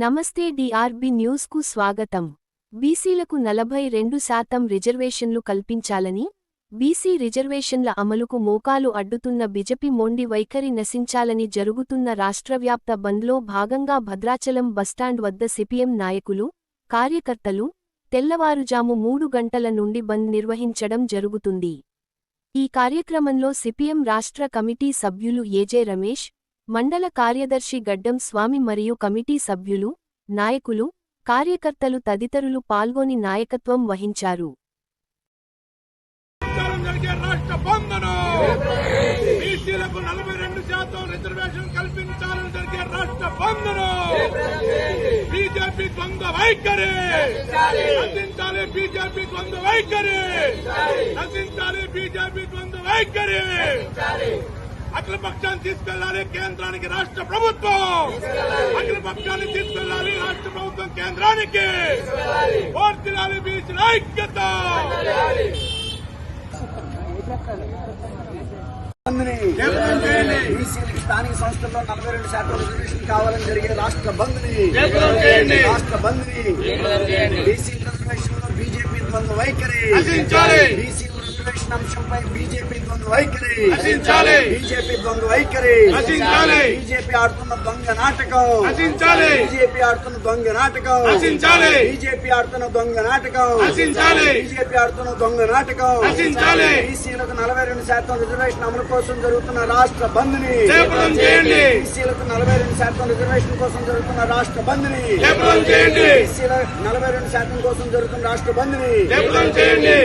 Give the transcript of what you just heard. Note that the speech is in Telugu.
నమస్తే డిఆర్బి న్యూస్కు స్వాగతం. బీసీలకు నలభై రెండు శాతం రిజర్వేషన్లు కల్పించాలని బీసీ రిజర్వేషన్ల అమలుకు మోకాలు అడ్డుతున్న బిజెపి మొండి వైఖరి నశించాలని జరుగుతున్న రాష్ట్రవ్యాప్త బంద్లో భాగంగా భద్రాచలం బస్టాండ్ వద్ద సిపిఎం నాయకులు కార్యకర్తలు తెల్లవారుజాము మూడు గంటల నుండి బంద్ నిర్వహించడం జరుగుతుంది. ఈ కార్యక్రమంలో సిపిఎం రాష్ట్ర కమిటీ సభ్యులు ఏజే రమేష్ మండల కార్యదర్శి గడ్డం స్వామి మరియు కమిటీ సభ్యులు నాయకులు కార్యకర్తలు తదితరులు పాల్గొని నాయకత్వం వహించారు. బీజేపీ ద్వంద్వ వైఖరి! నశించాలి బీజేపీ ద్వంద్వ వైఖరి! నశించాలి బీజేపీ ద్వంద్వ వైఖరి! అఖిల పక్షాన్ని తీసుకెళ్ళాలి కేంద్రానికి రాష్ట్ర ప్రభుత్వం. అఖిల పక్షాన్ని తీసుకెళ్ళాలి రాష్ట్ర ప్రభుత్వం కేంద్రానికి. ఓర్తిలాలి బీసీల ఐక్యత. బీసీలకి స్థానిక సంస్థల్లో నలభై రెండు శాతం రిజర్వేషన్ కావాలని జరిగే రాష్ట్ర బంద్ని. రాష్ట్ర బంద్ని. బీసీ రిజర్వేషన్లో బీజేపీ ద్వంద్వ వైఖరి. బీసీ రిజర్వేషన్ అంశంపై బీజేపీ ద్వంద్వ వైఖరి. బీజేపీ ద్వంద్వ వైఖరి. బీజేపీ ఆడుతున్న దొంగ నాటకం. బీజేపీ ఆడుతున్న దొంగ నాటకం. బీజేపీ ఆడుతున్న దొంగ నాటకం. బీజేపీ ఆడుతున్న దొంగ నాటకం. బీసీలకు నలభై రెండు శాతం రిజర్వేషన్ అమలు కోసం జరుగుతున్న రాష్ట్ర జయప్రదం చేయండి బీసీలకు నలభై రెండు శాతం రిజర్వేషన్ కోసం జరుగుతున్న రాష్ట్ర జయప్రదం చేయండి బీసీల నలభై రెండు శాతం కోసం జరుగుతున్న రాష్ట్ర జయప్రదం చేయండి